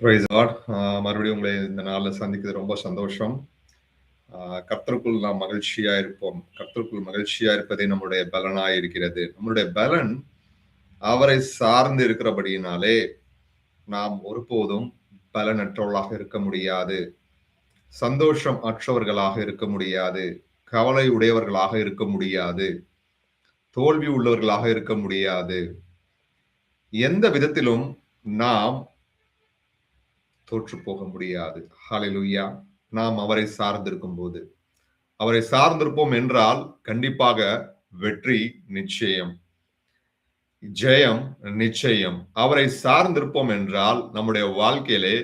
Price add மறுபடியும் உங்களை இந்த நாளில் சந்திக்கிறது ரொம்ப சந்தோஷம். கர்த்தருக்குள் நாம் மகிழ்ச்சியா இருப்போம். கர்த்தருக்குள் மகிழ்ச்சியா இருப்பதே நம்முடைய பலனாக இருக்கிறது. நம்முடைய பலன் அவரை சார்ந்து இருக்கிறபடியினாலே நாம் ஒருபோதும் பலனற்றவர்களாக இருக்க முடியாது. சந்தோஷம் அற்றவர்களாக இருக்க முடியாது. கவலை உடையவர்களாக இருக்க முடியாது. தோல்வி உள்ளவர்களாக இருக்க முடியாது. எந்த விதத்திலும் நாம் தோற்று போக முடியாது. ஹalleluya. நாம் அவரை சார்ந்திருக்கும் போது அவரை சார்ந்திருப்போம் என்றால் கண்டிப்பாக வெற்றி நிச்சயம். ஜெயம் நிச்சயம். அவரை சார்ந்திருப்போம் என்றால் நம்முடைய வாழ்க்கையிலே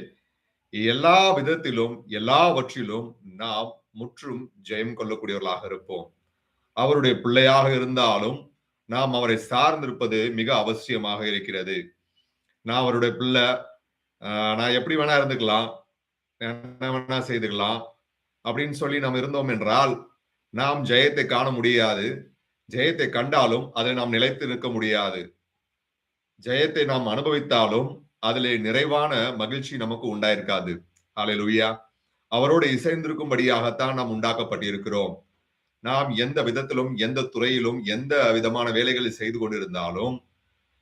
எல்லா விதத்திலும் எல்லாவற்றிலும் நாம் முற்றும் ஜெயம் கொள்ளக்கூடியவர்களாக இருப்போம். அவருடைய பிள்ளையாக இருந்தாலும் நாம் அவரை சார்ந்திருப்பது மிக அவசியமாக இருக்கிறது. நான் அவருடைய பிள்ளை நான் எப்படி வேணா இருந்துக்கலாம். என்ன வேணா செய்துக்கலாம். அப்படின்னு சொல்லி நாம் இருந்தோம் என்றால் நாம் ஜெயத்தை காண முடியாது. ஜெயத்தை கண்டாலும் அதை நாம் நிலைத்து நிற்க முடியாது. ஜெயத்தை நாம் அனுபவித்தாலும் அதிலே நிறைவான மகிழ்ச்சி நமக்கு உண்டாயிருக்காது. ஹalleluya. அவரோடு இசைந்திருக்கும்படியாகத்தான் நாம் உண்டாக்கப்பட்டிருக்கிறோம். நாம் எந்த விதத்திலும் எந்த துறையிலும் எந்த விதமான வேலைகளை செய்து கொண்டிருந்தாலும்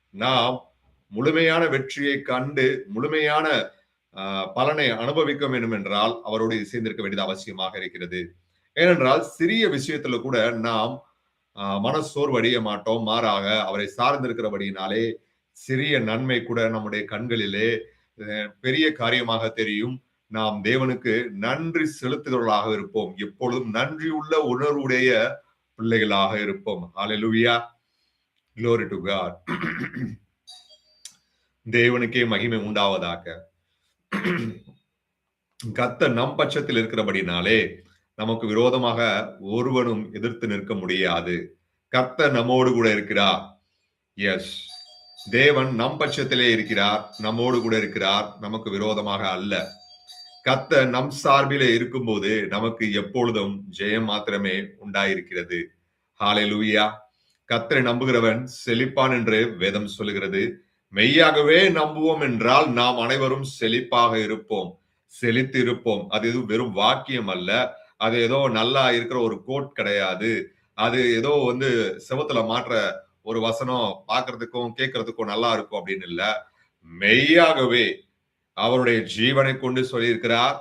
நாம் முழுமையான வெற்றியை கண்டு முழுமையான ஆஹ், பலனை அனுபவிக்க வேண்டும் என்றால் அவரோடு இசைந்திருக்க வேண்டியது அவசியமாக இருக்கிறது. ஏனென்றால் சிறிய விஷயத்துல கூட நாம் ஆஹ், மனசோர்வடைய மாட்டோம். மாறாக அவரை சார்ந்திருக்கிறபடியினாலே சிறிய நன்மை கூட நம்முடைய கண்களிலே அஹ், பெரிய காரியமாக தெரியும். நாம் தேவனுக்கு நன்றி செலுத்துகிறவர்களாக இருப்போம். எப்பொழுதும் நன்றி உள்ள உணர்வுடைய பிள்ளைகளாக இருப்போம். ஹalleluya glory to god. தேவனுக்கே மகிமை உண்டாவதாக. கத்த நம் பட்சத்தில் இருக்கிறபடினாலே நமக்கு விரோதமாக ஒருவனும் எதிர்த்து நிற்க முடியாது. கத்த நம்மோடு கூட இருக்கிறார். எஸ் தேவன் நம் பட்சத்திலே இருக்கிறார் நம்மோடு கூட இருக்கிறார் நமக்கு விரோதமாக அல்ல. கத்த நம் சார்பிலே இருக்கும்போது நமக்கு எப்பொழுதும் ஜெயம் மாத்திரமே உண்டாயிருக்கிறது. ஹாலே லூவியா கத்தரை நம்புகிறவன் செழிப்பான் என்று வேதம் சொல்லுகிறது. மெய்யாகவே நம்புவோம் என்றால் நாம் அனைவரும் செழிப்பாக இருப்போம் செழித்து இருப்போம் அது எதுவும் வெறும் வாக்கியம் அல்ல. அது ஏதோ நல்லா இருக்கிற ஒரு கோட் கிடையாது. அது ஏதோ வந்து செவத்துல மாற்ற ஒரு வசனம் பார்க்கறதுக்கும் கேட்கறதுக்கும் நல்லா இருக்கும் அப்படின்னு இல்ல. மெய்யாகவே அவருடைய ஜீவனை கொண்டு சொல்லியிருக்கிறார்.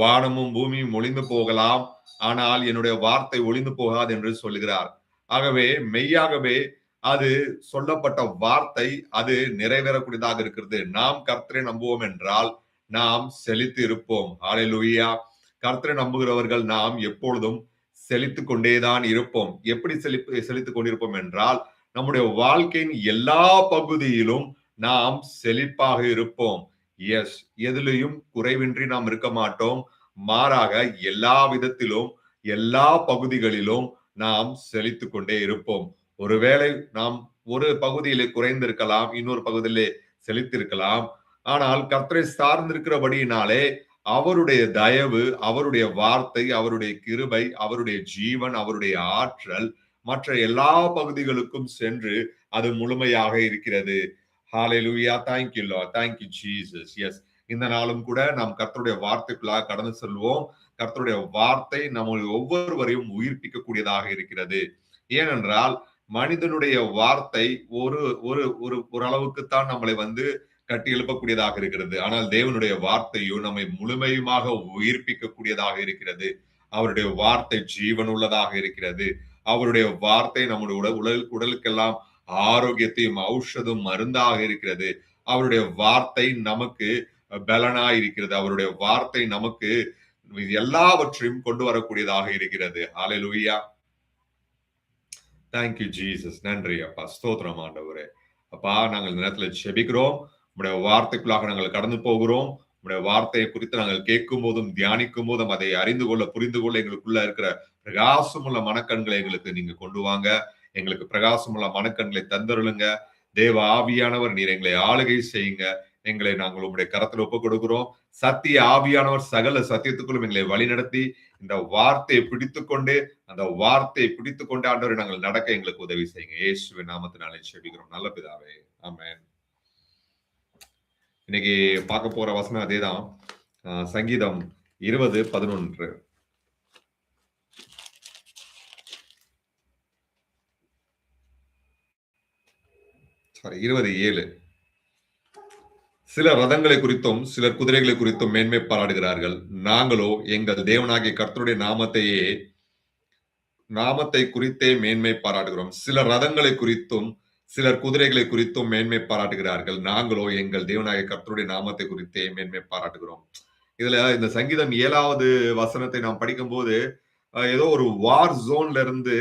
வானமும் பூமியும் ஒளிந்து போகலாம். ஆனால் என்னுடைய வார்த்தை ஒளிந்து போகாது என்று சொல்லுகிறார். ஆகவே மெய்யாகவே அது சொல்லப்பட்ட வார்த்தை அது நிறைவேறக்கூடியதாக இருக்கிறது. நாம் கர்த்தரை நம்புவோம் என்றால் நாம் செழித்து இருப்போம் ஹalleluya கர்த்தரை நம்புகிறவர்கள் நாம் எப்பொழுதும் செழித்து கொண்டேதான் இருப்போம். எப்படி செழிப்பு செழித்துக் கொண்டிருப்போம் என்றால் நம்முடைய வாழ்க்கையின் எல்லா பகுதியிலும் நாம் செழிப்பாக இருப்போம். எஸ் எதிலையும் குறைவின்றி நாம் இருக்க மாட்டோம். மாறாக எல்லா விதத்திலும் எல்லா பகுதிகளிலும் நாம் செழித்துக்கொண்டே இருப்போம். ஒருவேளை நாம் ஒரு பகுதியிலே குறைந்திருக்கலாம் இன்னொரு பகுதியிலே செழித்திருக்கலாம். ஆனால் கர்த்தரை சார்ந்திருக்கிறபடியினாலே அவருடைய தயவு அவருடைய வார்த்தை அவருடைய கிருபை அவருடைய ஜீவன் அவருடைய ஆற்றல் மற்ற எல்லா பகுதிகளுக்கும் சென்று அது முழுமையாக இருக்கிறது. ஹாலே லூயா தேங்க்யூ லா தேங்க்யூ ஜீசஸ் எஸ் இந்த நாளும் கூட நாம் கர்த்தருடைய வார்த்தைக்குள்ளாக கடந்து செல்வோம். கர்த்தருடைய வார்த்தை நம்ம ஒவ்வொருவரையும் உயிர்ப்பிக்க கூடியதாக இருக்கிறது. ஏனென்றால் மனிதனுடைய வார்த்தை ஒரு ஒரு ஒரு ஓரளவுக்குத்தான் நம்மளை வந்து கட்டி எழுப்பக்கூடியதாக இருக்கிறது. ஆனால் தேவனுடைய வார்த்தையோ நம்மை முழுமையுமாக உயிர்ப்பிக்க கூடியதாக இருக்கிறது. அவருடைய வார்த்தை ஜீவன் உள்ளதாக இருக்கிறது. அவருடைய வார்த்தை நம்முடைய உடல் உடல் உடலுக்கெல்லாம் ஆரோக்கியத்தையும் ஔஷதம் மருந்தாக இருக்கிறது. அவருடைய வார்த்தை நமக்கு பலனா இருக்கிறது. அவருடைய வார்த்தை நமக்கு எல்லாவற்றையும் கொண்டு வரக்கூடியதாக இருக்கிறது. ஹalleluya. தேங்க்யூ ஜீசஸ் நன்றி அப்பா. ஸ்தோத்திரம் ஆண்டவரே. அப்பா நாங்கள் இந்த நேரத்தில் செபிக்கிறோம் உங்களுடைய வார்த்தைக்குள்ளாக நாங்கள் கடந்து போகிறோம். உங்களுடைய வார்த்தையை குறித்து நாங்கள் கேட்கும் போதும் தியானிக்கும் போதும் அதை அறிந்து கொள்ள புரிந்து கொள்ள எங்களுக்குள்ள இருக்கிற பிரகாசமுள்ள மனக்கண்களை எங்களுக்கு நீங்க கொண்டு வாங்க. எங்களுக்கு பிரகாசமுள்ள மனக்கண்களை தந்தருளுங்க. தேவ ஆவியானவர் நீர் எங்களை ஆளுகை செய்யுங்க. எங்களை நாங்கள் உங்களுடைய கரத்தில் ஒப்புக் கொடுக்கிறோம் சத்திய ஆவியானவர் சகல சத்தியத்துக்குள்ளும் எங்களை வழிநடத்தி இந்த வார்த்தையை பிடித்துக்கொண்டு அந்த வார்த்தையை பிடித்து கொண்டு ஆண்டவரை நாங்கள் நடக்க எங்களுக்கு உதவி செய்யுங்க. இயேசுவின் நாமத்தினாலே செபிக்கிறோம். நல்ல பிதாவே. ஆமேன். இன்னைக்கு பார்க்க போற வசனம் அதேதான். ஆஹ் சங்கீதம் இருபது பதினொன்று. சாரி இருபது ஏழு. சிலர் ரதங்களை குறித்தும் சிலர் குதிரைகளை குறித்தும் மேன்மை பாராடுகிறார்கள் நாங்களோ எங்கள் தேவனாகிய கர்த்தருடைய நாமத்தையே நாமத்தை குறித்தே மேன்மை பாராட்டுகிறோம். சிலர் ரதங்களை குறித்தும் சிலர் குதிரைகளை குறித்தும் மேன்மை பாராட்டுகிறார்கள். நாங்களோ எங்கள் தேவனாகிய கர்த்தருடைய நாமத்தை குறித்தே மேன்மை பாராட்டுகிறோம். இதுல இந்த சங்கீதம் ஏழாவது வசனத்தை நாம் படிக்கும்போது ஏதோ ஒரு வார் ஜோன்ல இருந்து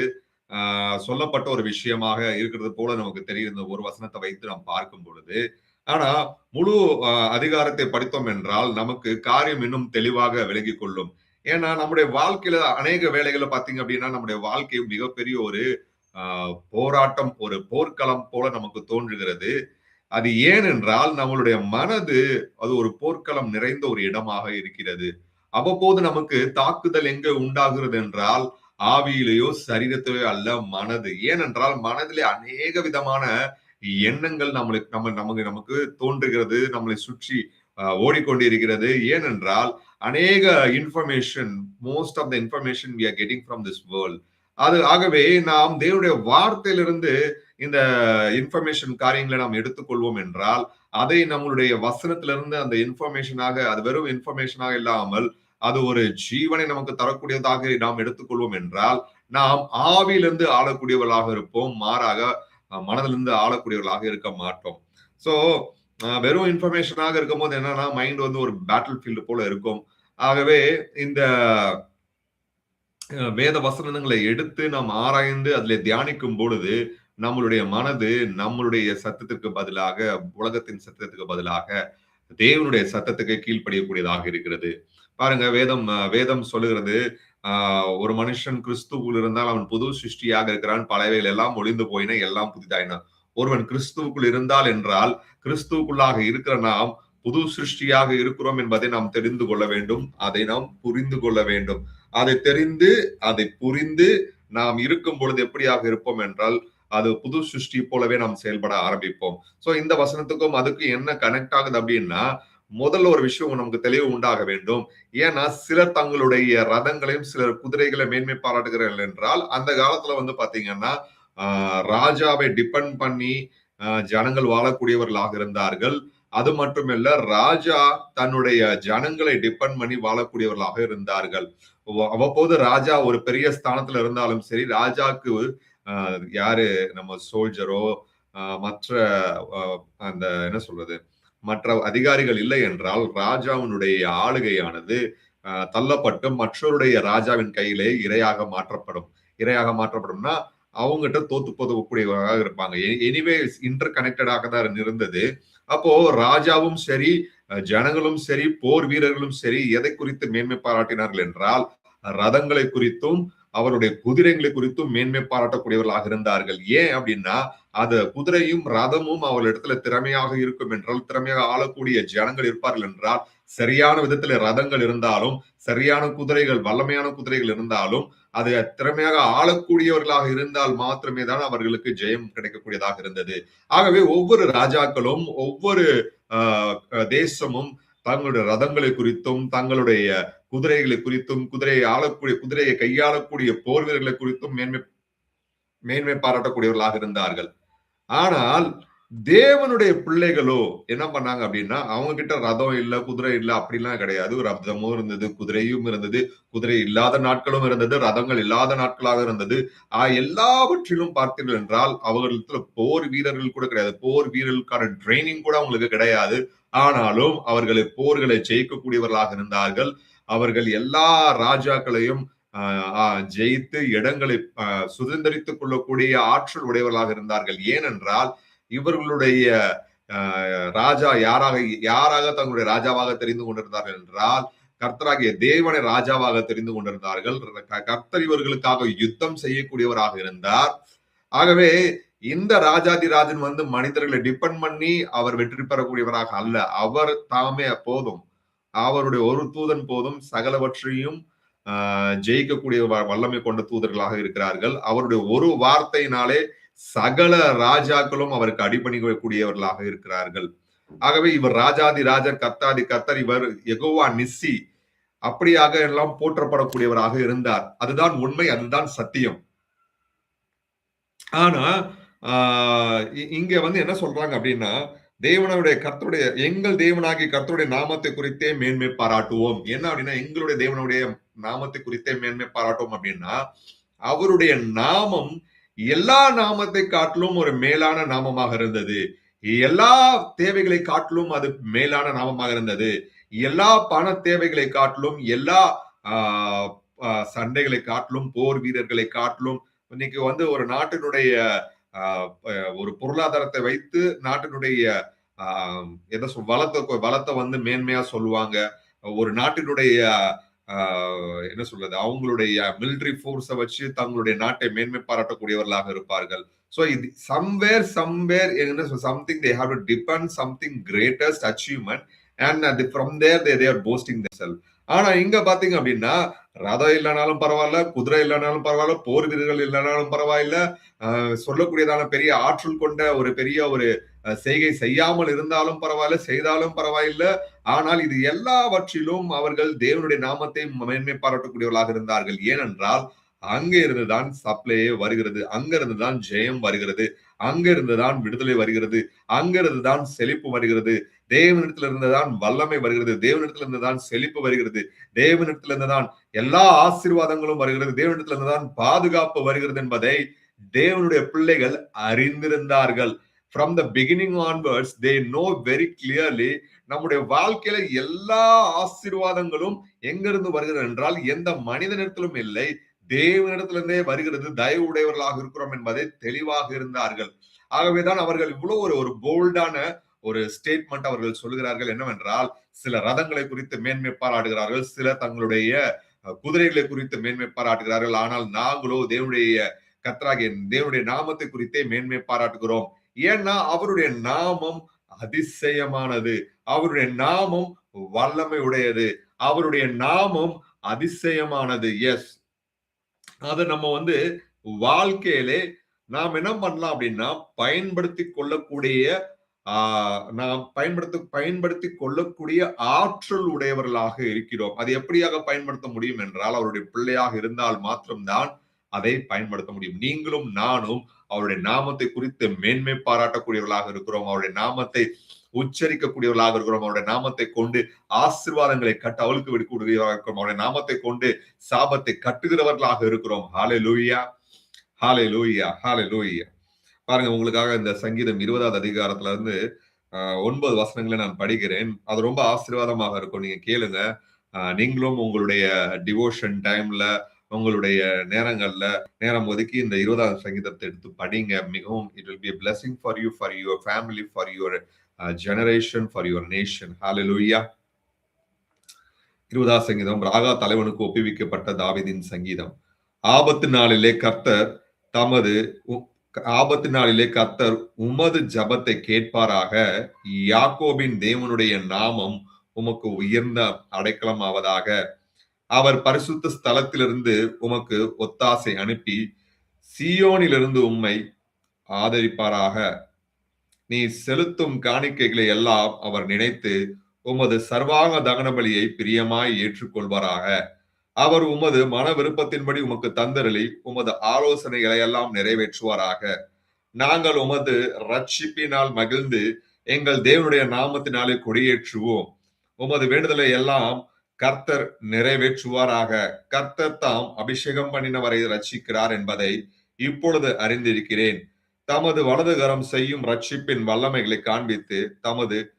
ஆஹ், சொல்லப்பட்ட ஒரு விஷயமாக இருக்கிறது போல நமக்கு தெரியும் இந்த ஒரு வசனத்தை வைத்து நாம் பார்க்கும் பொழுது ஆனா முழு அதிகாரத்தை படித்தோம் என்றால் நமக்கு காரியம் இன்னும் தெளிவாக விளங்கிக் கொள்ளும். ஏன்னா நம்முடைய வாழ்க்கையில அநேக வேலைகளை பாத்தீங்க அப்படின்னா நம்முடைய வாழ்க்கை மிகப்பெரிய ஒரு ஆஹ், போராட்டம் ஒரு போர்க்களம் போல நமக்கு தோன்றுகிறது. அது ஏனென்றால் நம்மளுடைய மனது அது ஒரு போர்க்களம் நிறைந்த ஒரு இடமாக இருக்கிறது. அவ்வப்போது நமக்கு தாக்குதல் எங்க உண்டாகிறது என்றால் ஆவியிலேயோ சரீரத்திலேயோ அல்ல மனது. ஏனென்றால் மனதிலே அநேக விதமான எண்ணங்கள் நம்மளுக்கு நம்ம நமக்கு நமக்கு தோன்றுகிறது நம்மளை சுற்றி ஓடிக்கொண்டிருக்கிறது. ஏனென்றால் அநேக information most of the information we are getting from this world அது ஆகவே நாம் தேவனுடைய வார்த்தையிலிருந்து இந்த இன்ஃபர்மேஷன் காரியங்களை நாம் எடுத்துக்கொள்வோம் என்றால் அதை நம்மளுடைய வசனத்திலிருந்து அந்த இன்ஃபர்மேஷனாக அது வெறும் இன்ஃபர்மேஷனாக இல்லாமல் அது ஒரு ஜீவனை நமக்கு தரக்கூடியதாக நாம் எடுத்துக்கொள்வோம் என்றால் நாம் ஆவியிலிருந்து ஆளக்கூடியவர்களாக இருப்போம். மாறாக மனதிலிருந்து ஆளக்கூடியவர்களாக இருக்க மாட்டோம். ஸோ வெறும் இன்ஃபர்மேஷனாக இருக்கும்போது என்னன்னா மைண்ட் வந்து ஒரு பேட்டில் ஃபீல்டு போல இருக்கும். ஆகவே இந்த வேத வசனங்களை எடுத்து நாம் ஆராய்ந்து அதில் தியானிக்கும் பொழுது நம்மளுடைய மனது நம்மளுடைய சத்தத்திற்கு பதிலாக உலகத்தின் சத்தத்துக்கு பதிலாக தேவனுடைய சத்தத்துக்கு கீழ்ப்படியக்கூடியதாக இருக்கிறது. பாருங்க வேதம் வேதம் சொல்லுகிறது ஒரு மனுஷன் கிறிஸ்துவுக்குள் இருந்தால் அவன் புது சிருஷ்டியாக இருக்கிறான் பழையவைகள் எல்லாம் ஒளிந்து போயின எல்லாம் புதிதாயின. ஒருவன் கிறிஸ்துவுக்குள் இருந்தால் என்றால் கிறிஸ்துவுக்குள்ளாக இருக்கிற நாம் புது சிருஷ்டியாக இருக்கிறோம் என்பதை நாம் தெரிந்து கொள்ள வேண்டும் அதை நாம் புரிந்து கொள்ள வேண்டும். அதை தெரிந்து அதை புரிந்து நாம் இருக்கும் பொழுது எப்படியாக இருப்போம் என்றால் அது புது சிருஷ்டி போலவே நாம் செயல்பட ஆரம்பிப்போம். சோ இந்த வசனத்துக்கும் அதுக்கு என்ன கனெக்ட் ஆகுது அப்படின்னா முதல்ல ஒரு விஷயம் நமக்கு தெளிவு உண்டாக வேண்டும். ஏன்னா சிலர் தங்களுடைய ரதங்களையும் சிலர் குதிரைகளை மேன்மை பாராட்டுகிறார்கள் என்றால் அந்த காலத்துல வந்து பாத்தீங்கன்னா ஆஹ், ராஜாவை டிபெண்ட் பண்ணி ஆஹ், ஜனங்கள் வாழக்கூடியவர்களாக இருந்தார்கள். அது மட்டுமல்ல ராஜா தன்னுடைய ஜனங்களை டிபெண்ட் பண்ணி வாழக்கூடியவர்களாக இருந்தார்கள். அவ்வப்போது ராஜா ஒரு பெரிய ஸ்தானத்துல இருந்தாலும் சரி ராஜாக்கு ஆஹ், யாரு? நம்ம சோல்ஜரோ மற்ற அந்த என்ன சொல்றது? மற்ற அதிகாரிகள் இல்லை என்றால் ராஜாவினுடைய ஆளுகையானது தள்ளப்பட்டு மற்றவருடைய ராஜாவின் கையிலே இரையாக மாற்றப்படும். இரையாக மாற்றப்படும்னா அவங்ககிட்ட தோத்து போதக்கூடியவராக இருப்பாங்க. எனிவே இன்டர் கனெக்டடாக தான் இருந்தது. அப்போ ராஜாவும் சரி ஜனங்களும் சரி போர் வீரர்களும் சரி எதை குறித்து மேன்மை பாராட்டினார்கள் என்றால் ரதங்களை குறித்தும் அவருடைய குதிரைகளை குறித்தும் மேன்மை பாராட்டக்கூடியவர்களாக இருந்தார்கள். ஏன் அப்படின்னா அது குதிரையும் ரதமும் அவர்களிடத்துல திறமையாக இருக்கும் என்றால் திறமையாக ஆளக்கூடிய ஜனங்கள் இருப்பார்கள் என்றால் சரியான விதத்துல ரதங்கள் இருந்தாலும் சரியான குதிரைகள் வல்லமையான குதிரைகள் இருந்தாலும் அது திறமையாக ஆளக்கூடியவர்களாக இருந்தால் மாத்திரமே தான் அவர்களுக்கு ஜெயம் கிடைக்கக்கூடியதாக இருந்தது. ஆகவே ஒவ்வொரு ராஜாக்களும் ஒவ்வொரு ஆஹ், தேசமும் தங்களுடைய ரதங்களை குறித்தும் தங்களுடைய குதிரைகளை குறித்தும் குதிரையை ஆளக்கூடிய குதிரையை கையாளக்கூடிய போர் வீரர்களை குறித்தும் மேன்மை மேன்மை பாராட்டக்கூடியவர்களாக இருந்தார்கள். ஆனால் தேவனுடைய பிள்ளைகளோ என்ன பண்ணாங்க அப்படின்னா அவங்க கிட்ட ரதம் இல்ல குதிரை இல்ல அப்படிலாம் கிடையாது. ரதமும் இருந்தது குதிரையும் இருந்தது குதிரை இல்லாத நாட்களும் இருந்தது ரதங்கள் இல்லாத நாட்களாக இருந்தது. ஆஹ் எல்லாவற்றிலும் பார்த்தீர்கள் என்றால் அவர்களிடத்துல போர் வீரர்கள் கூட கிடையாது. போர் வீரர்களுக்கான ட்ரைனிங் கூட அவங்களுக்கு கிடையாது. ஆனாலும் அவர்களை போர்களை ஜெயிக்கக்கூடியவர்களாக இருந்தார்கள். அவர்கள் எல்லா ராஜாக்களையும் ஜெயித்து இடங்களை சுதந்திரித்துக் கொள்ளக்கூடிய ஆற்றல் உடையவர்களாக இருந்தார்கள். ஏனென்றால் இவர்களுடைய ராஜா யாராக யாராக தங்களுடைய ராஜாவாக தெரிந்து கொண்டிருந்தார்கள் என்றால் கர்த்தராகிய தேவனை ராஜாவாக தெரிந்து கொண்டிருந்தார்கள். கர்த்தர் இவர்களுக்காக யுத்தம் செய்யக்கூடியவராக இருந்தார். ஆகவே இந்த ராஜாதிராஜன் வந்து மனிதர்களை டிபெண்ட் பண்ணி அவர் வெற்றி பெறக்கூடியவராக அல்ல. அவர் தாமே போதும். அவருடைய ஒரு தூதன் போதும் சகலவற்றையும் ஆஹ் ஜெயிக்கக்கூடிய வ- வல்லமை கொண்ட தூதர்களாக இருக்கிறார்கள். அவருடைய ஒரு வார்த்தையினாலே சகல ராஜாக்களும் அவருக்கு அடிபணிக்கூடியவர்களாக இருக்கிறார்கள். ஆகவே இவர் ராஜாதி ராஜர் கத்தாதி கத்தர் இவர் எகோவா நிஸ்ஸி அப்படியாக எல்லாம் போற்றப்படக்கூடியவராக இருந்தார். அதுதான் உண்மை அதுதான் சத்தியம். ஆனா ஆஹ் இ- இங்க வந்து என்ன சொல்றாங்க அப்படின்னா தேவனுடைய கர்த்தருடைய எங்கள் தேவனாகிய கர்த்தருடைய நாமத்தை குறித்தே மேன்மை பாராட்டுவோம். என்ன அப்படின்னா எங்களுடைய தேவனுடைய நாமத்தை குறித்தே மேன்மை பாராட்டுவோம் அப்படின்னா அவருடைய நாமம் எல்லா நாமத்தை காட்டிலும் ஒரு மேலான நாமமாக இருந்தது. எல்லா தேவைகளை காட்டிலும் அது மேலான நாமமாக இருந்தது. எல்லா பண தேவைகளை காட்டிலும் எல்லா ஆஹ், சண்டைகளை காட்டிலும் போர் வீரர்களை காட்டிலும் இன்னைக்கு வந்து ஒரு நாட்டினுடைய ஒரு பொருளாதாரத்தை வைத்து நாட்டினுடைய ஆஹ், சொல் வளத்தை வளத்தை வந்து மேன்மையா சொல்லுவாங்க. ஒரு நாட்டினுடைய என்ன சொல்றது அவங்களுடைய மிலிட்டரி ஃபோர்ஸை வச்சு தங்களுடைய நாட்டை மேன்மை பாராட்டக்கூடியவர்களாக இருப்பார்கள். ஸோ இது சம்வேர் சம்வேர் என்ன something they have to depend something greatest achievement and from there they there posting self ஆனா இங்க பாத்தீங்க அப்படின்னா ரதம் இல்லைனாலும் பரவாயில்ல குதிரை இல்லைனாலும் பரவாயில்ல போர் வீரர்கள் இல்லைனாலும் பரவாயில்ல சொல்லக்கூடியதான பெரிய ஆற்றல் கொண்ட ஒரு பெரிய ஒரு செய்கை செய்யாமல் இருந்தாலும் பரவாயில்ல செய்தாலும் பரவாயில்ல. ஆனால் இது எல்லாவற்றிலும் அவர்கள் தேவனுடைய நாமத்தை மேன்மை பாராட்டக்கூடியவர்களாக இருந்தார்கள். ஏனென்றால் அங்க இருந்துதான் சப்ளையே வருகிறது. அங்க இருந்துதான் ஜெயம் வருகிறது. அங்க இருந்துதான் விடுதலை வருகிறது. அங்க இருந்துதான் செழிப்பு வருகிறது. தேவனிடத்துல இருந்துதான் வல்லமை வருகிறது தேவனிடத்துல இருந்துதான் செழிப்பு வருகிறது தேவனிடத்துல இருந்துதான் எல்லா ஆசீர்வாதங்களும் வருகிறது தேவனிடத்துல இருந்துதான் பாதுகாப்பு வருகிறது என்பதை தேவனுடைய பிள்ளைகள் அறிந்திருந்தார்கள். From the beginning onwards they know very clearly நம்முடைய வாழ்க்கையில எல்லா ஆசீர்வாதங்களும் எங்கிருந்து வருகிறது என்றால் எந்த மனிதனிடத்திலும் இல்லை தேவனிடத்திலிருந்தே வருகிறது தயவு உடையவர்களாக இருக்கிறோம் என்பதை தெளிவாக இருந்தார்கள். ஆகவேதான் அவர்கள் இவ்வளவு ஒரு ஒரு போல்டான ஒரு ஸ்டேட்மெண்ட் அவர்கள் சொல்லுகிறார்கள் என்னவென்றால் சில ரதங்களை குறித்து மேன்மை பாராட்டுகிறார்கள் சிலர் தங்களுடைய குதிரைகளை குறித்து மேன்மை பாராட்டுகிறார்கள். ஆனால் நாங்களோ தேவனுடைய கத்ராகிய தேவனுடைய நாமத்தை குறித்தே மேன்மை பாராட்டுகிறோம். ஏன்னா அவருடைய நாமம் அதிசயமானது. அவருடைய நாமம் வல்லமை உடையது அவருடைய நாமம் அதிசயமானது. எஸ் அதை நம்ம வந்து வாழ்க்கையிலே நாம் என்ன பண்ணலாம் அப்படின்னா பயன்படுத்தி கொள்ளக்கூடிய நாம் பயன்படுத்த பயன்படுத்தி கொள்ளக்கூடிய ஆற்றல் உடையவர்களாக இருக்கிறோம். அது எப்படியாக பயன்படுத்த முடியும் என்றால் அவருடைய பிள்ளையாக இருந்தால் மாத்திரம்தான் அதை பயன்படுத்த முடியும். நீங்களும் நானும் அவருடைய நாமத்தை குறித்து மேன்மை பாராட்டக்கூடியவர்களாக இருக்கிறோம். அவருடைய நாமத்தை உச்சரிக்கக்கூடியவர்களாக இருக்கிறோம். அவருடைய நாமத்தை கொண்டு ஆசீர்வாதங்களை கட்ட அவளுக்கு விடுக்கூடியவர்களாக இருக்கிறோம். அவருடைய நாமத்தை கொண்டு சாபத்தை கட்டுகிறவர்களாக இருக்கிறோம். ஹாலே லூயா ஹாலே லூயா ஹாலே லூயா பாருங்க உங்களுக்காக இந்த சங்கீதம் இருபதாவது அதிகாரத்துல இருந்து ஒன்பது வசனங்களை நான் படிக்கிறேன். அது ரொம்ப ஆசீர்வாதமாக இருக்கும். நீங்க கேளுங்க. நீங்களும் உங்களுடைய டிவோஷன் டைம்ல உங்களுடைய நேரங்கள்ல நேரம் ஒதுக்கி இந்த இருபதாவது சங்கீதத்தை எடுத்து படிங்க. மிகவும் it will be blessing for you for your family for your generation for your nation ஹalleluya இருபதாவது சங்கீதம் ராகா தலைவனுக்கு ஒப்புவிக்கப்பட்ட தாவிதின் சங்கீதம். ஆபத்து நாளிலே கர்த்தர் தமது உ- ஆபத்து நாளிலே கர்த்தர் உமது ஜபத்தை கேட்பாராக. யாக்கோபின் தேவனுடைய நாமம் உமக்கு உயர்ந்த அடைக்கலமாவதாக. அவர் பரிசுத்த ஸ்தலத்திலிருந்து உமக்கு ஒத்தாசை அனுப்பி சீயோனிலிருந்து உம்மை ஆதரிப்பாராக. நீ செலுத்தும் காணிக்கைகளை எல்லாம் அவர் நினைத்து உமது சர்வாங்க தகன பலியை பிரியமாய் ஏற்றுக்கொள்வாராக. அவர் உமது மன விருப்பத்தின்படி உமக்கு தந்தரளி உமது ஆலோசனைகளை எல்லாம் நிறைவேற்றுவாராக. நாங்கள் உமது ரட்சிப்பினால் மகிழ்ந்து எங்கள் தேவனுடைய நாமத்தினாலே கொடியேற்றுவோம். உமது வேண்டுதலை எல்லாம் கர்த்தர் நிறைவேற்றுவாராக. கர்த்தர் தாம் அபிஷேகம் பண்ணினவரை ரட்சிக்கிறார் என்பதை இப்பொழுது அறிந்திருக்கிறேன். தமது வலதுகரம் செய்யும் ரட்சிப்பின் வல்லமைகளை காண்பித்து தமது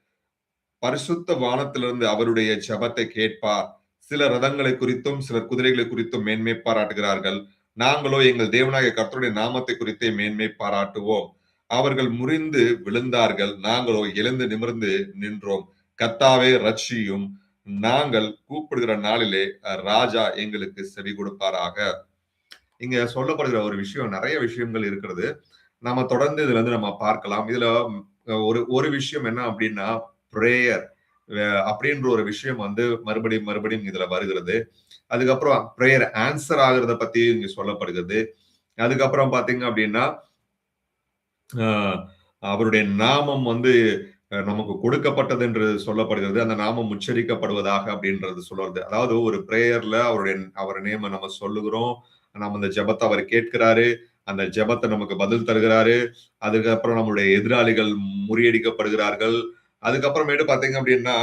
பரிசுத்த வானத்திலிருந்து அவருடைய ஜெபத்தை கேட்பார். சில ரதங்களை குறித்தும் சிலர் குதிரைகளை குறித்தும் மேன்மை பாராட்டுகிறார்கள். நாங்களோ எங்கள் தேவனாகிய கர்த்தருடைய நாமத்தை குறித்தே மேன்மை பாராட்டுவோம். அவர்கள் முறிந்து விழுந்தார்கள். நாங்களோ எழுந்து நிமிர்ந்து நின்றோம். கத்தாவே ரட்சியும் நாங்கள் கூப்பிடுகிற நாளிலே ராஜா எங்களுக்கு செவி கொடுப்பாராக. இங்க சொல்லப்படுகிற ஒரு விஷயம் நிறைய விஷயங்கள் இருக்கிறது. நம்ம தொடர்ந்து இதுல இருந்து நம்ம பார்க்கலாம். இதுல ஒரு ஒரு விஷயம் என்ன அப்படின்னா பிரேயர் அப்படின்ற ஒரு விஷயம் வந்து மறுபடியும் மறுபடியும் இதுல வருகிறது. அதுக்கப்புறம் ப்ரேயர் ஆன்சர் ஆகுறத பத்தி இங்க சொல்லப்படுகிறது. அதுக்கப்புறம் பாத்தீங்க அப்படின்னா ஆஹ் அவருடைய நாமம் வந்து நமக்கு கொடுக்கப்பட்டது என்று சொல்லப்படுகிறது. அந்த நாமம் உச்சரிக்கப்படுவதாக அப்படின்றது சொல்றது. அதாவது ஒரு பிரேயர்ல அவருடைய அவர் நேம நம்ம சொல்லுகிறோம். நம்ம அந்த ஜெபத்தை அவர் கேட்கிறாரு. அந்த ஜெபத்தை நமக்கு பதில் தருகிறாரு. அதுக்கப்புறம் நம்மளுடைய எதிராளிகள் முறியடிக்கப்படுகிறார்கள். அதுக்கப்புறமேட்டு பாத்தீங்க அப்படின்னா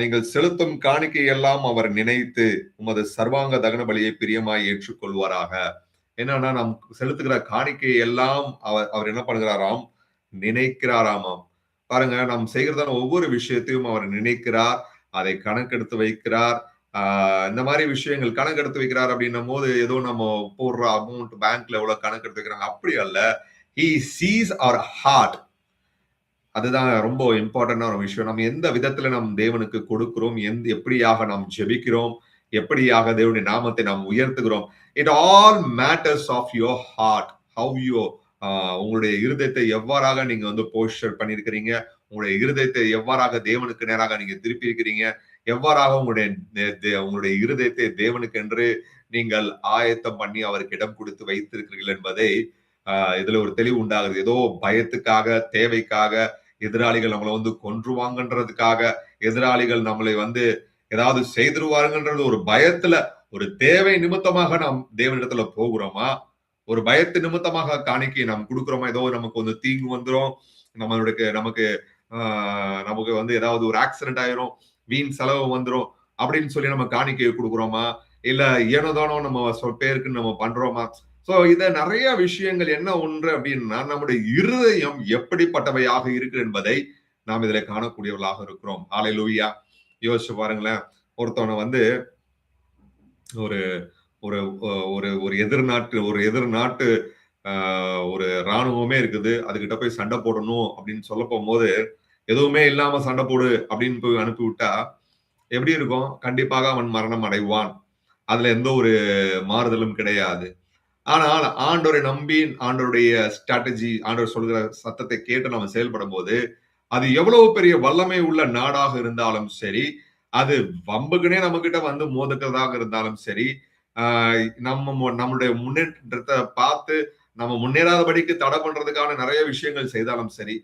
நீங்கள் செலுத்தும் காணிக்கை எல்லாம் அவர் நினைத்து உமது சர்வாங்க தகன பலியை பிரியமாய் ஏற்றுக்கொள்வாராக. என்னன்னா நாம் செலுத்துகிற காணிக்கை எல்லாம் அவர் அவர் என்ன பண்ணுகிறாராம்? நினைக்கிறாராமாம். பாருங்க நாம் செய்கிறதான ஒவ்வொரு விஷயத்தையும் அவர் நினைக்கிறார் அதை கணக்கெடுத்து வைக்கிறார். இந்த மாதிரி விஷயங்கள் கணக்கெடுத்து வைக்கிறார் அப்படின்னும் போது ஏதோ நம்ம போடுற அமௌண்ட் பேங்க்ல எவ்வளவு கணக்கெடுத்து வைக்கிறாங்க? அப்படி அல்ல. ஹி சீஸ் அவர் ஹார்ட் அதுதான் ரொம்ப இம்பார்ட்டன்டான ஒரு விஷயம். நம்ம எந்த விதத்துல நாம் தேவனுக்கு கொடுக்கிறோம்? எந்த எப்படியாக நாம் ஜெபிக்கிறோம்? எப்படியாக தேவனுடைய நாமத்தை நாம் உயர்த்துகிறோம்? It all matters of your heart how you உங்களுடைய இருதயத்தை எவ்வாறாக நீங்க வந்து போஸ்டர் பண்ணியிருக்கிறீங்க? உங்களுடைய இருதயத்தை எவ்வாறாக தேவனுக்கு நேராக நீங்க திருப்பி இருக்கிறீங்க? எவ்வாறாக உங்களுடைய நே- தே- உங்களுடைய இருதயத்தை தேவனுக்கு என்று நீங்கள் ஆயத்தம் பண்ணி அவருக்கு இடம் கொடுத்து வைத்திருக்கிறீர்கள் என்பதை uh, இதுல ஒரு தெளிவு உண்டாகுது. ஏதோ பயத்துக்காக தேவைக்காக எதிராளிகள் நம்மளை வந்து கொன்றுவாங்கன்றதுக்காக எதிராளிகள் நம்மளை வந்து ஏதாவது செய்திருவாருங்கன்றது ஒரு பயத்துல ஒரு தேவை நிமித்தமாக நாம் தேவனிடத்துல போகிறோமா? ஒரு பயத்து நிமித்தமாக காணிக்கை நாம் கொடுக்குறோமா? ஏதோ நமக்கு வந்து தீங்கு வந்துரும் நம்மளுடைய நமக்கு நமக்கு வந்து ஏதாவது ஒரு ஆக்சிடென்ட் ஆயிரும் வீண் செலவு வந்துரும் அப்படின்னு சொல்லி நம்ம காணிக்கையை கொடுக்குறோமா? இல்ல ஏனோதானோ நம்ம சொல் பேருக்கு நம்ம பண்றோமா? சோ இத நிறைய விஷயங்கள் என்ன ஒன்று அப்படின்னா நம்முடைய இருதயம் எப்படிப்பட்டவையாக இருக்கு என்பதை நாம் இதுல காணக்கூடியவர்களாக இருக்கிறோம். ஆலை லூயா யோசிச்சு பாருங்களேன். ஒருத்தவனை வந்து ஒரு ஒரு ஒரு ஒரு எதிர்நாட்டு ஒரு எதிர்நாட்டு ஒரு ராணுவமே இருக்குது. அதுகிட்ட போய் சண்டை போடணும் அப்படின்னு சொல்ல போகும்போது எதுவுமே இல்லாம சண்டை போடு அப்படின்னு போய் அனுப்பிவிட்டா எப்படி இருக்கும்? கண்டிப்பாக அவன் மரணம் அடைவான். அதுல எந்த ஒரு மாறுதலும் கிடையாது. ஆனால் ஆண்டோரை நம்பி ஆண்டோருடைய ஸ்ட்ராட்டஜி ஆண்டவர் சொல்கிற சத்தத்தை கேட்டு நம்ம செயல்படும் போது அது எவ்வளவு பெரிய வல்லமை உள்ள நாடாக இருந்தாலும் சரி அது வம்புக்குனே நம்ம கிட்ட வந்து மோதுக்கிறதாக இருந்தாலும் சரி நம்ம நம்மளுடைய முன்னேற்றத்தை பார்த்து நம்ம முன்னேறாதபடிக்கு தடை பண்றதுக்கான நிறைய விஷயங்கள் செய்தாலும் சரி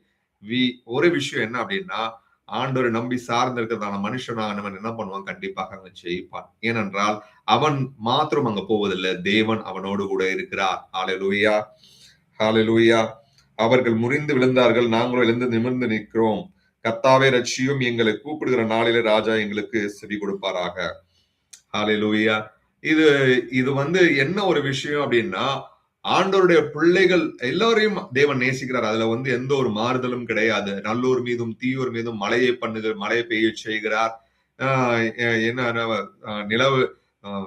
வி ஒரு விஷயம் என்ன அப்படின்னா ஆண்டோரை நம்பி சார்ந்து இருக்கிறதான நம்ம என்ன பண்ணுவான்? கண்டிப்பாக அவன் ஜெயிப்பான். ஏனென்றால் அவன் மாத்திரம் அங்க போவதில்லை. தேவன் அவனோடு கூட இருக்கிறார். ஆலலூயா ஹாலலூயா அவர்கள் முறிந்து விழுந்தார்கள். நாங்களும் எழுந்து நிமிர்ந்து நிற்கிறோம். கத்தாவே ரட்சியும் எங்களை கூப்பிடுகிற நாளிலே ராஜா எங்களுக்கு செவி கொடுப்பாராக. ஹாலலூயா இது இது வந்து என்ன ஒரு விஷயம் அப்படின்னா ஆண்டவருடைய பிள்ளைகள் எல்லோரையும் தேவன் நேசிக்கிறார். அதுல வந்து எந்த ஒரு மாறுதலும் கிடையாது. நல்லோர் மீதும் தீயோர் மீதும் மழையை பண்ணுகிற மழையை பெய்ய செய்கிறார். என்ன நிலவு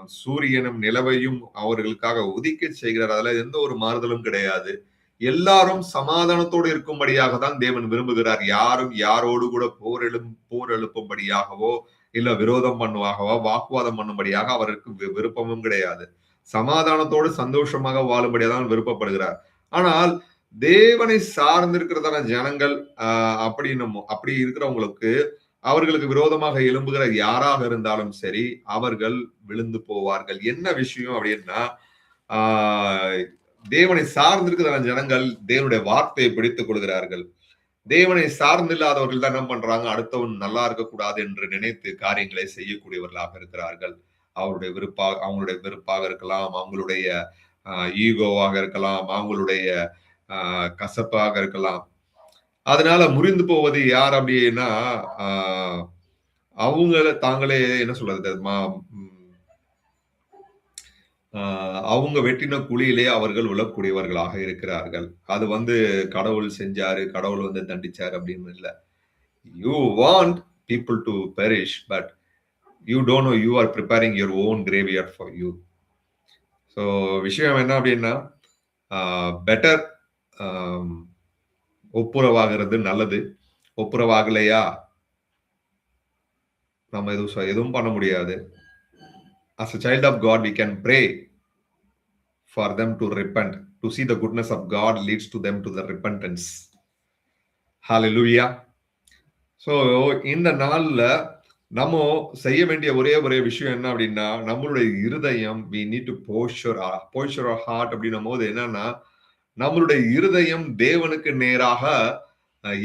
சூரியனும் நிலவையும் அவர்களுக்காக உதிக்க செய்கிறார். அதுல எந்த ஒரு மாறுதலும் கிடையாது. எல்லாரும் சமாதானத்தோடு இருக்கும்படியாக தான் தேவன் விரும்புகிறார். யாரும் யாரோடு கூட போர் எழும் போர் எழுப்பும்படியாகவோ இல்ல விரோதம் பண்ணுவாகவோ வாக்குவாதம் பண்ணும்படியாக அவருக்கு வி- விருப்பமும் கிடையாது. சமாதானத்தோடு சந்தோஷமாக வாழும்படியாக தான் விருப்பப்படுகிறார். ஆனால் தேவனை சார்ந்திருக்கிறதான ஜனங்கள் ஆஹ் அப்படின்னு அப்படி இருக்கிறவங்களுக்கு அவர்களுக்கு விரோதமாக எழும்புகிற யாராக இருந்தாலும் சரி அவர்கள் விழுந்து போவார்கள். என்ன விஷயம் அப்படின்னா ஆஹ் தேவனை சார்ந்திருக்கிற ஜனங்கள் தேவனுடைய வார்த்தையை பிடித்துக் கொள்கிறார்கள். தேவனை சார்ந்தில்லாதவர்கள் தான் என்ன பண்றாங்க? அடுத்தவன் நல்லா இருக்கக்கூடாது என்று நினைத்து காரியங்களை செய்யக்கூடியவர்களாக இருக்கிறார்கள். அவருடைய விருப்பாக அவங்களுடைய விருப்பாக இருக்கலாம் அவங்களுடைய ஈகோவாக இருக்கலாம் அவங்களுடைய கசப்பாக இருக்கலாம். அதனால முறிந்து போவது யார் அப்படின்னா அவங்கள தாங்களே என்ன சொல்றது மா- அவங்க வெட்டின குழியிலே அவர்கள் உழக்கூடியவர்களாக இருக்கிறார்கள். அது வந்து கடவுள் செஞ்சாரு கடவுள் வந்து தண்டிச்சார் அப்படின்னு இல்லை. You want people to perish but you don't know you are preparing your own graveyard for you so விஷயம் என்ன அப்படின்னா பெட்டர் ஒப்புரவாகிறது நல்லது ஒப்புரவாகலையா நம்ம எதுவும் எதுவும் பண்ண முடியாது as a child of God we can pray for them to repent to see the goodness of God leads to them to the repentance hallelujah so இந்த நாளில் நம்ம செய்ய வேண்டிய ஒரே ஒரே விஷயம் என்ன அப்படின்னா நம்மளுடைய இருதயம் we need to posher posher heart அப்படின்னும் போது என்னன்னா நம்மளுடைய இருதயம் தேவனுக்கு நேராக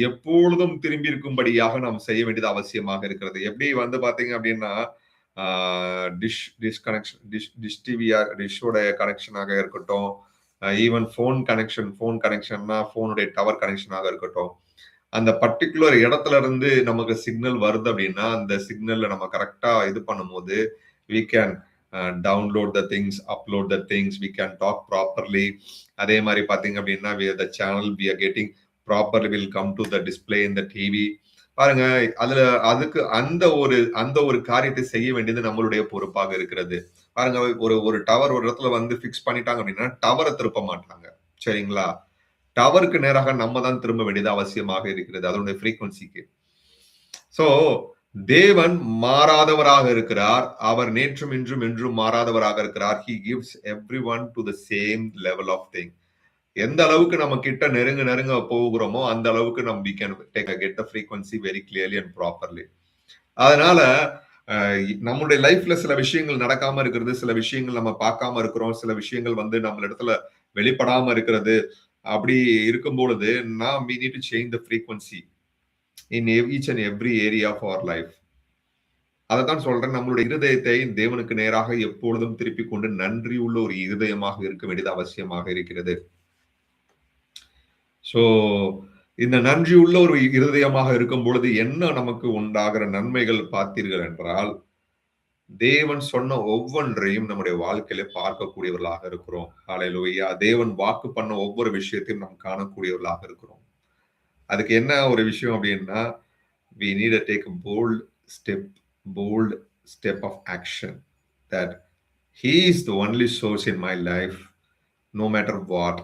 எப்பொழுதும் திரும்பி இருக்கும்படியாக நாம் செய்ய வேண்டியது அவசியமாக இருக்கிறது. எப்படி வந்து பாத்தீங்க அப்படின்னா dish dish connection dish dish டிவியா டிஷ்ஷோட கனெக்ஷனாக இருக்கட்டும். ஈவன் ஃபோன் கனெக்ஷன் ஃபோன் கனெக்ஷன்னா ஃபோனுடைய டவர் கனெக்ஷனாக இருக்கட்டும். அந்த பர்டிகுலர் இடத்துல இருந்து நமக்கு சிக்னல் வருது அப்படின்னா அந்த சிக்னல்ல நம்ம கரெக்டா இது பண்ணும்போது we can download the things upload the things we can talk properly அதே மாதிரி பார்த்தீங்க அப்படின்னா we the channel we are getting properly will come to the display இந்த டிவி பாருங்க அதுல அதுக்கு அந்த ஒரு அந்த ஒரு காரியத்தை செய்ய வேண்டியது நம்மளுடைய பொறுப்பாக இருக்கிறது. பாருங்க ஒரு ஒரு டவர் ஒரு இடத்துல வந்து ஃபிக்ஸ் பண்ணிட்டாங்க அப்படின்னா டவரை திருப்ப மாட்டாங்க. சரிங்களா? டவருக்கு நேராக நம்ம தான் திரும்ப வேண்டியது அவசியமாக இருக்கிறது அதனுடைய ஃப்ரீக்குவன்சிக்கு சோ தேவன் மாறாதவராக இருக்கிறார் அவர் நேற்றும் இன்றும் என்றும் மாறாதவராக இருக்கிறார். He gives everyone to the same level of thing எந்த அளவுக்கு நம்ம கிட்ட நெருங்க நெருங்க போகிறோமோ அந்த அளவுக்கு நம்ம we can take get a frequency very clearly and properly அதனால அஹ், நம்மளுடைய லைஃப்ல சில விஷயங்கள் நடக்காம இருக்கிறது சில விஷயங்கள் நம்ம பார்க்காம இருக்கிறோம் சில விஷயங்கள் வந்து நம்மள இடத்துல வெளிப்படாம இருக்கிறது அப்படி இருக்கும் பொழுது நான் me need to change the frequency in each and every area of our life அதை தான் சொல்றேன் நம்மளுடைய இருதயத்தை தேவனுக்கு நேராக எப்பொழுதும் திருப்பி கொண்டு நன்றி உள்ள ஒரு இருதயமாக இருக்க வேண்டியது அவசியமாக இருக்கிறது. ஸோ இந்த நன்றி உள்ள ஒரு இருதயமாக இருக்கும் பொழுது என்ன நமக்கு உண்டாகிற நன்மைகள் பார்த்தீர்கள் என்றால் தேவன் சொன்ன ஒவ்வொன்றையும் நம்முடைய வாழ்க்கையில பார்க்கக்கூடியவர்களாக இருக்கிறோம் காலையிலோயா தேவன் வாக்கு பண்ண ஒவ்வொரு விஷயத்தையும் நாம் காணக்கூடியவர்களாக இருக்கிறோம் அதுக்கு என்ன ஒரு விஷயம் அப்படின்னா we need uh take bold step bold step of action that he is the only source in my life no matter what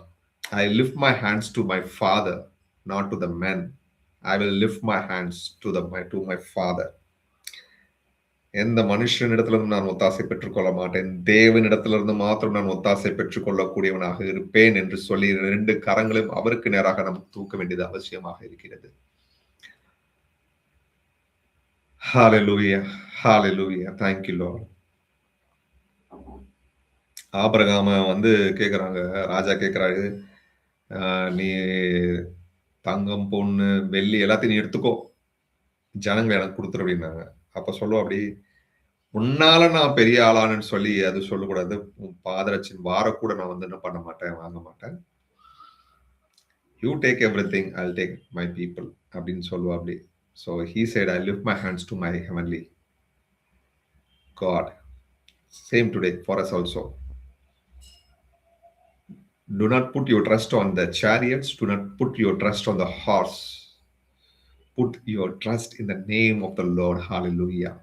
I lift my hands to my father not to the men I will lift my hands to the my to my father எந்த மனுஷனிடத்திலிருந்து நான் ஒத்தாசை பெற்றுக்கொள்ள மாட்டேன். தேவனிடத்திலிருந்து மாத்திரம் நான் ஒத்தாசை பெற்றுக்கொள்ளக்கூடியவனாக இருப்பேன் என்று சொல்லி ரெண்டு கரங்களையும் அவருக்கு நேராக நாம் தூக்க வேண்டியது அவசியமாக இருக்கிறது. ஹalleluya hallelujah thank you lord. ஆபிரகாம வந்து கேக்குறாங்க ராஜா கேக்குறாரு நீ தங்கம் பொண்ணு வெள்ளி எல்லாத்தையும் நீ எடுத்துக்கோ. ஜனங்களை எனக்கு கொடுத்துரு அப்படின்னாங்க. அப்ப சொல்லுவோம் அப்படி உன்னால நான் பெரிய ஆளானு சொல்லி அது சொல்லக்கூடாது. உன் பாதரட்சின் வார கூட நான் வந்து என்ன பண்ண மாட்டேன் வாங்க மாட்டேன். You take everything I take my people அப்படின்னு சொல்லுவா அப்படி so he said I lift my hands to my heavenly God same today for us also do not put your trust on the chariots do not put your trust on the horse. Put your trust in the name of the lord. Hallelujah.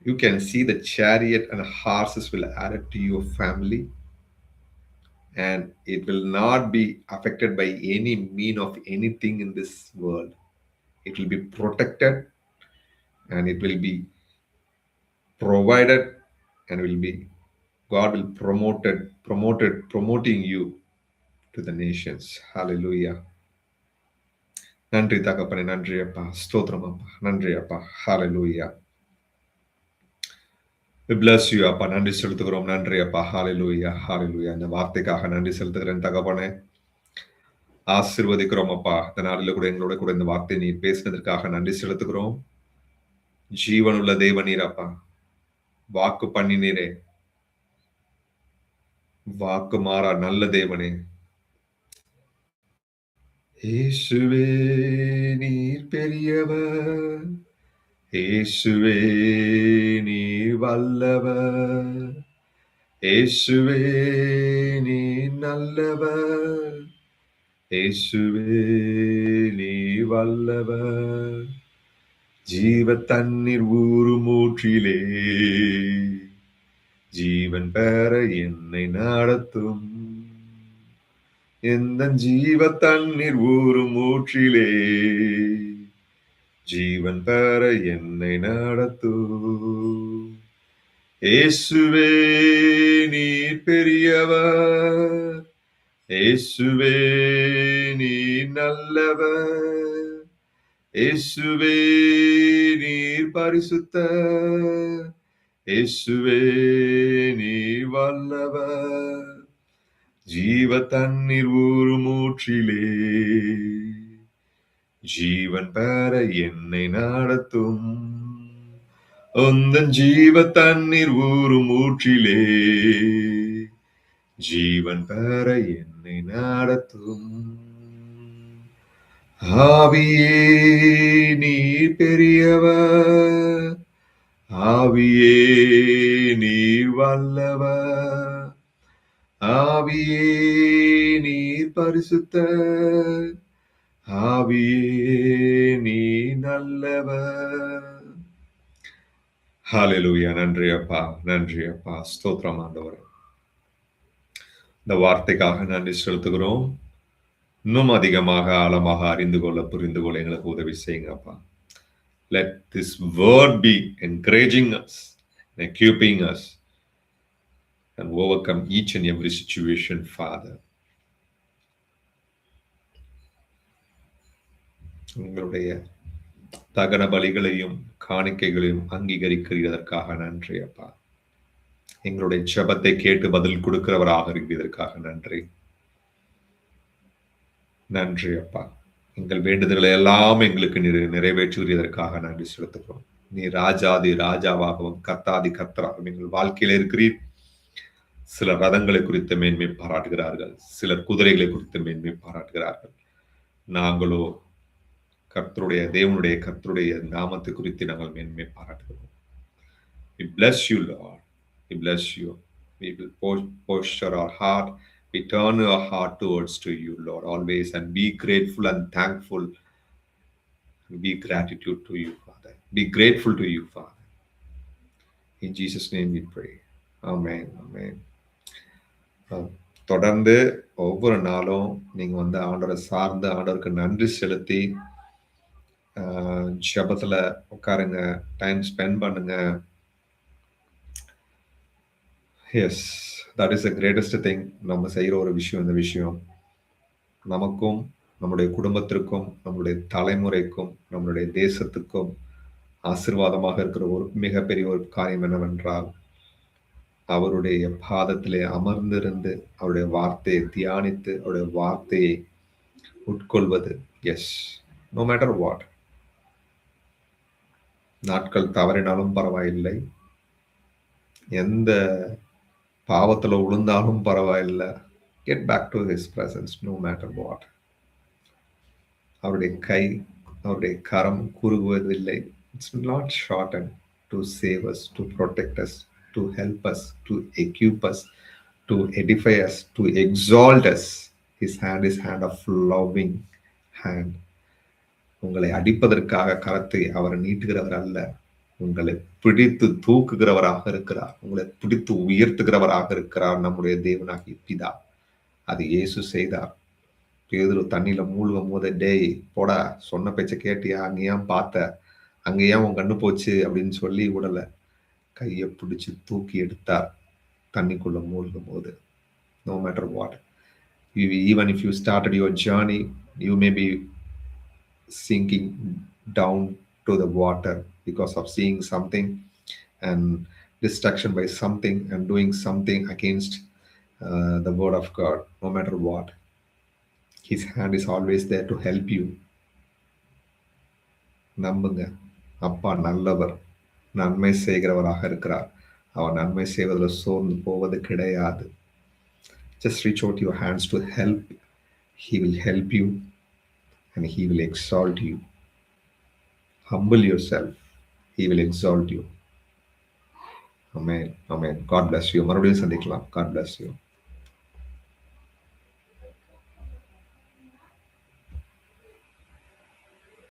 you can see the chariot and horses will add it to your family and it will not be affected by any mean of anything in this world it will be protected and it will be provided and will be god will promoted promoted promoting you to the nations hallelujah நன்றி தகப்பனே நன்றி அப்பா ஸ்தோத்திரம் அப்பா நன்றி அப்பா ஹalleluya bless you அப்பா நன்றி செலுத்துகிறோம். நன்றி அப்பா ஹalleluya ஹalleluya இந்த வார்த்தைக்காக நன்றி செலுத்துகிறேன் தகப்பனே. ஆசீர்வதிக்கிறோம் அப்பா இந்த நாளில் கூட எங்களோட கூட இந்த வார்த்தை நீ பேசினதற்காக நன்றி செலுத்துகிறோம். ஜீவனுள்ள தேவனீர் அப்பா வாக்கு பண்ணினீரே. வாக்கு மாறா நல்ல தேவனே. இயேசுவே நீர் பெரியவர். இயேசுவே நீ வல்லவர். இயேசுவே நீ நல்லவர். இயேசுவே நீ வல்லவர். ஜீவ தண்ணீர் ஊறு மூற்றிலே. ஜீவன் பெற என்னை நடத்தும். எந்த ஜீவ தண்ணீர் ஊறு மூற்றிலே. ஜீவன் தர என்னை நடத்தும் இயேசுவே நீர் பெரியவர். இயேசுவே நீர் நல்லவர். இயேசுவே நீர் பரிசுத்த இயேசுவே நீர் வல்லவர். ஜீவ தண்ணீர் ஊறு மூற்றிலே ஜீவன் பெற என்னை நடத்தும். உந்தன் ஜீவ தண்ணீர் ஊறும் ஊற்றிலே. ஜீவன் பெற என்னை நடத்தும். ஆவியே நீ பெரியவர். ஆவியே நீ வல்லவர். ஆவியே நீர் பரிசுத்த ஆவியே நீ நல்லவர். ஹalleluya நன்றி அப்பா நன்றி அப்பா. ஸ்தோத்திரம் ஆண்டவர். இந்த வார்த்தைக்காக நன்றி செலுத்துகிறோம். இன்னும் அதிகமாக ஆழமாக அறிந்து கொள்ள புரிந்து கொள்ள எங்களுக்கு உதவி செய்யுங்க அப்பா. Let this word be encouraging us equipping us and overcome each and every situation, Father. உங்களுடைய தகன பலிகளையும் காணிக்கைகளையும் அங்கீகரிக்கிறதற்காக நன்றி அப்பா. எங்களுடைய ஜபத்தை கேட்டு பதில் கொடுக்கிறவராக இருக்கிறதற்காக நன்றி. நன்றி அப்பா. எங்கள் வேண்டுதல்களை எல்லாம் எங்களுக்கு நிறைவேற்றுகிறதற்காக நன்றி செலுத்துகிறோம். நீ ராஜாதி ராஜாவாகவும் கத்தாதி கத்தராகவும் எங்கள் வாழ்க்கையில இருக்கிறீர். சிலர் ரதங்களை குறித்த மேன்மை பாராட்டுகிறார்கள். சிலர் குதிரைகளை குறித்த மேன்மை பாராட்டுகிறார்கள். நாங்களோ கர்த்தருடைய தேவனுடைய கர்த்தருடைய நாமத்தை குறித்து நாங்கள் மேன்மை பாராட்டுகிறோம் We bless you, Lord. We bless you. We will po- posture our heart. We turn our heart towards to you, Lord, always, and be grateful and thankful. Be gratitude to you, Father. Be grateful to you, Father. In Jesus' name we pray. Amen. Amen. அஹ் தொடர்ந்து ஒவ்வொரு நாளும் நீங்க வந்து ஆண்டவரை சார்ந்து ஆண்டவருக்கு நன்றி செலுத்தி அஹ் ஜெபத்துல உட்காருங்க டைம் ஸ்பெண்ட் பண்ணுங்க. Yes that is the greatest thing நம்ம செய்கிற ஒரு விஷயம் இந்த விஷயம். நமக்கும் நம்முடைய குடும்பத்திற்கும் நம்முடைய தலைமுறைக்கும் நம்மளுடைய தேசத்துக்கும் ஆசீர்வாதமாக இருக்கிற ஒரு மிகப்பெரிய ஒரு காரியம் என்னவென்றால் அவருடைய பாதத்திலே அமர்ந்திருந்து அவருடைய வார்த்தையை தியானித்து அவருடைய வார்த்தையை உட்கொள்வது. எஸ் நோ மேட்டர் வாட் நாட்கள் தவறினாலும் பரவாயில்லை எந்த பாவத்துல விழுந்தாலும் பரவாயில்லை get back to his presence no matter what அவருடைய கை அவருடைய கரம் குறுகுவதில்லை it's not short and to save us to protect us to help us to equip us to edify us to exalt us his hand is hand of loving hand உங்களை அடிப்பதற்காக கரத்தை அவர் நீட்டுகிறவர் அல்ல. உங்களை பிடித்து தூக்குகிறவராக இருக்கிறார். உங்களை பிடித்து உயர்த்துகிறவராக இருக்கிறார் நம்முடைய தேவனாகிய பிதா. அது இயேசு செய்தார். பேதுரு தண்ணியில மூழ்கும் போது டேய் போடா சொன்ன பேச்சை கேட்டியா? அங்க ஏன் பார்த்த? அங்கே ஏன் உன் கண்ணு போச்சு? அப்படின்னு சொல்லி விடல கையை பிடிச்சி தூக்கி எடுத்தார். தண்ணிக்குள்ள மூழ்கும் போது no matter what even if you started your journey you may be sinking down to the water because of seeing something and distraction by something and doing something against uh, the word of God, no matter what. His hand is always there to help you. நம்புங்க அப்பா நல்லவர் நன்மை செய்கிறவராக இருக்கிறார் அவர் நன்மை செய்வதில் சோர்ந்து போவது கிடையாது just reach out your hands to help he will help you and he will exalt you. Humble yourself, he will exalt you. Amen. Amen. God bless you. மறுபடியும் சந்திக்கலாம். God bless you.